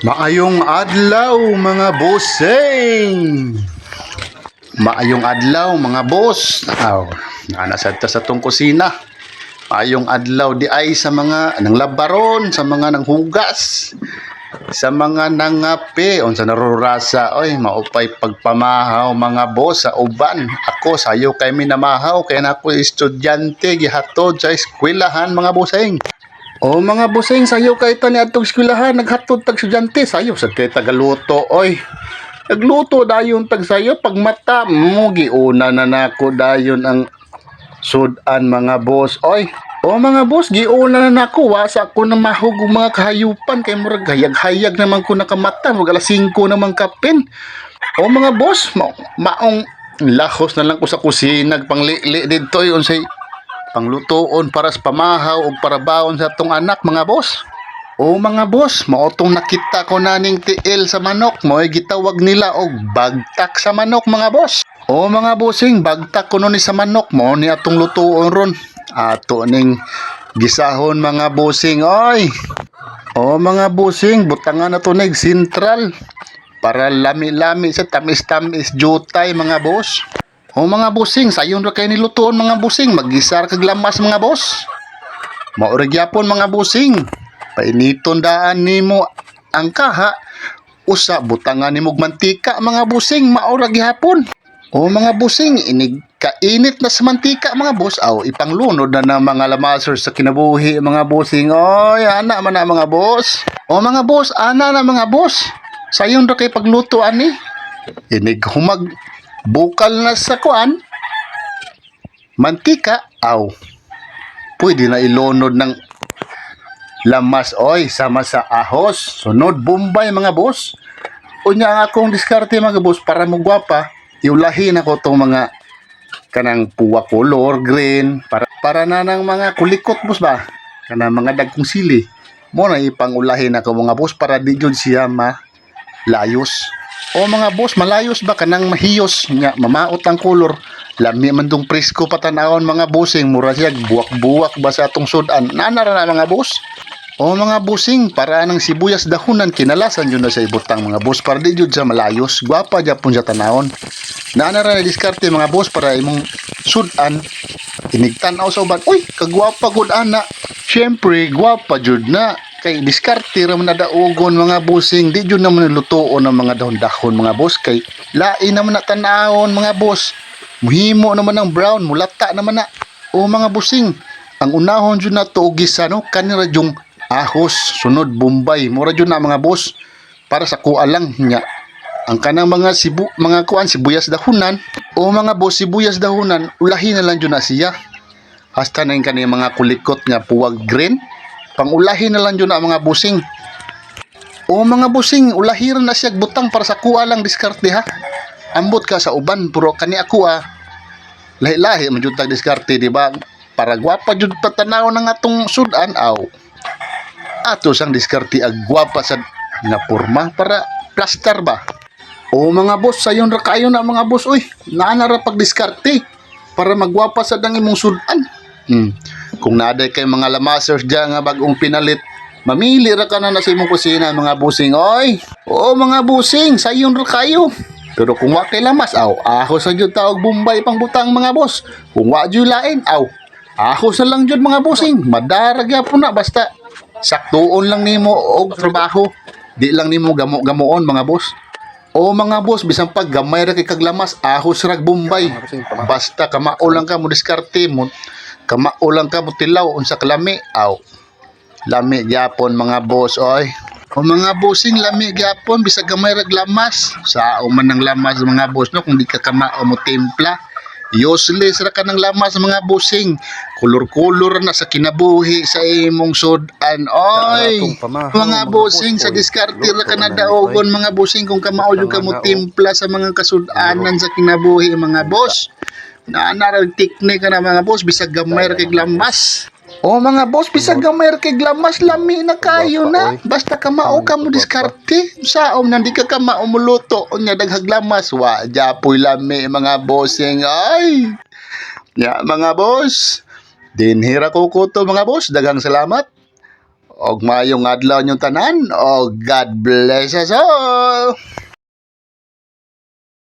Maayong adlaw mga bossing. Maayong adlaw mga boss. Aw, nasa ta sa tong kusina. Maayong adlaw di ay sa mga nang labaron, sa mga nang hugas, sa mga nangape, on sa narurasa. Oy, maupay pagpamahaw mga boss sa uban. Ako sayo kay minamahaw kay na ako estudyante gihatod sa eskwelahan mga bossing. O mga busing sayo kay tani atong eskwelahan naghatod tag estudyante sayo sa kay tagaluto oy. Nagluto dayon tag sayo pag mata mo giuna na nako dayon ang sudan mga boss oy. O mga boss giuna na nako wa sa ko na mahug og mga kahayupan kay murag hayag-hayag naman ko nakamata murag alas 5 naman kapin. O mga boss ma maong lahos na lang ko sa kusina panglili dito yon say panglutoon para sa pamahaw o para baon sa atong anak mga boss. O mga boss, maotong nakita ko naning tiil sa manok, mo gitawag nila og bagtak sa manok mga boss. O mga bossing, bagtak ko ni sa manok mo ni atong lutuon ron. Ato ning gisahon mga bossing, oy. O mga bossing, butangan na to nig sentral para lami-lami sa tamis-tamis jutay mga boss. O mga busing, sayon ra kay nilutuon mga busing, magisar kag lamas mga boss. Maurag yapon mga busing. Painiton daan nimo ang kaha usa butangan nimo mantika mga busing maurag yapon. O mga busing, inig kainit na sa mantika mga boss aw ipanglunod na ng mga lamaser sa kinabuhi mga busing. Oy, ana man na mga boss. O mga boss, ana na mga boss. Sayon ra kay pagluto ani. Inig humag bukal na sa kuan. Mantika? Aw. Pwede na ilunod ng lamas. Oy sama sa ahos. Sunod bombay mga boss. Unya ang akong diskarte mga boss para mo gwapa iulahin ako tong mga kanang puwa color green para para na ng mga kulikot boss ba? Kanang mga dagkong sili. Mo na ipangulahin ako mga boss para di jud siya ma layos o mga boss, malayos ba kanang mahiyos nga mamaot ang kolor. Lami man dong presko patanawon mga bossing, mura siya buwak-buwak ba sa atong sudan. Nanara na mga boss. O mga bossing, para nang sibuyas dahunan kinalasan yun na sa ibutang mga boss para di sa malayos. Gwapa japon sa tanawon. Nanara na diskarte mga boss para imong sudan. Inigtanaw sa uban. Uy, kagwapa gud ana. Syempre, gwapa jud na kay diskarte ra man na daogon mga bossing di jud naman lutuon ang mga dahon-dahon mga boss. Kay lain naman na tanawon mga boss. Muhimo naman ng brown mulata naman na. O mga bossing ang unahon jud na to gisa no kanira jung ahos sunod bombay. Mura jud na mga boss para sa kuha lang nya ang kanang mga sibu mga kuan sibuyas dahunan. O mga boss sibuyas dahunan ulahin na lang jud na siya. Hasta na yung kanang mga kulikot nga puwag green pangulahin na lang yun ang mga busing. O mga busing ulahiran na siya butang para sa kuha lang diskarte ha? Ambot ka sa uban pero kani ako ah. Lahi-lahi man jud tag diskarte di ba? Para gwapa jud patanaw ng atong sudan aw. Ato sang diskarte ag gwapa sa nga porma para plaster ba? O mga boss sayon ra kayo na mga boss. Oy naa na ra pag diskarte para magwapa sa dang imong sudan. Hmm. Kung naaday kay mga lamasers dyan nga bagong pinalit mamili ra ka na na sa imong kusina mga busing. Oy! Oo mga busing sayon ra kayo. Pero kung wa kay lamas aw ahos sa jud taog bombay pang butang mga boss. Kung wa jud lain aw ahos na lang jud mga busing. Madarag yapon na basta saktuon lang nimo og trabaho. Di lang nimo gamo-gamoon mga boss. O mga boss, bisan pag gamay ra kay kaglamas, ahos rag Bombay. Basta kamao lang ka mo diskarte mo, kamao lang ka mo tilaw unsa kalami. Aw. Lami gyapon mga boss oy. O mga bossing lami gyapon bisag gamay rag lamas. Sa man ng lamas mga boss no kung di ka kamao mo timpla. Useless ra ka ng lamas mga bossing. Kulor-kulor na sa kinabuhi sa imong sudan. Oy. Mga bossing sa diskarte ra ka na daogon mga bossing kung kamao jud ka mo timpla sa mga kasudanan sa kinabuhi mga boss. Naanarag teknik ka na mga boss bisag gamay ra kay lamas. O mga boss, bisag gamay ra kay glamas lami na kayo na. Basta kamao ka mo diskarte. Saom nandi ka kamao mo luto unya daghag lamas wa japoy lami mga bossing ay. Ya mga boss. Dinhira ko ko to mga boss, daghang salamat. Og mayong adlaw niyong tanan. Og God bless us all.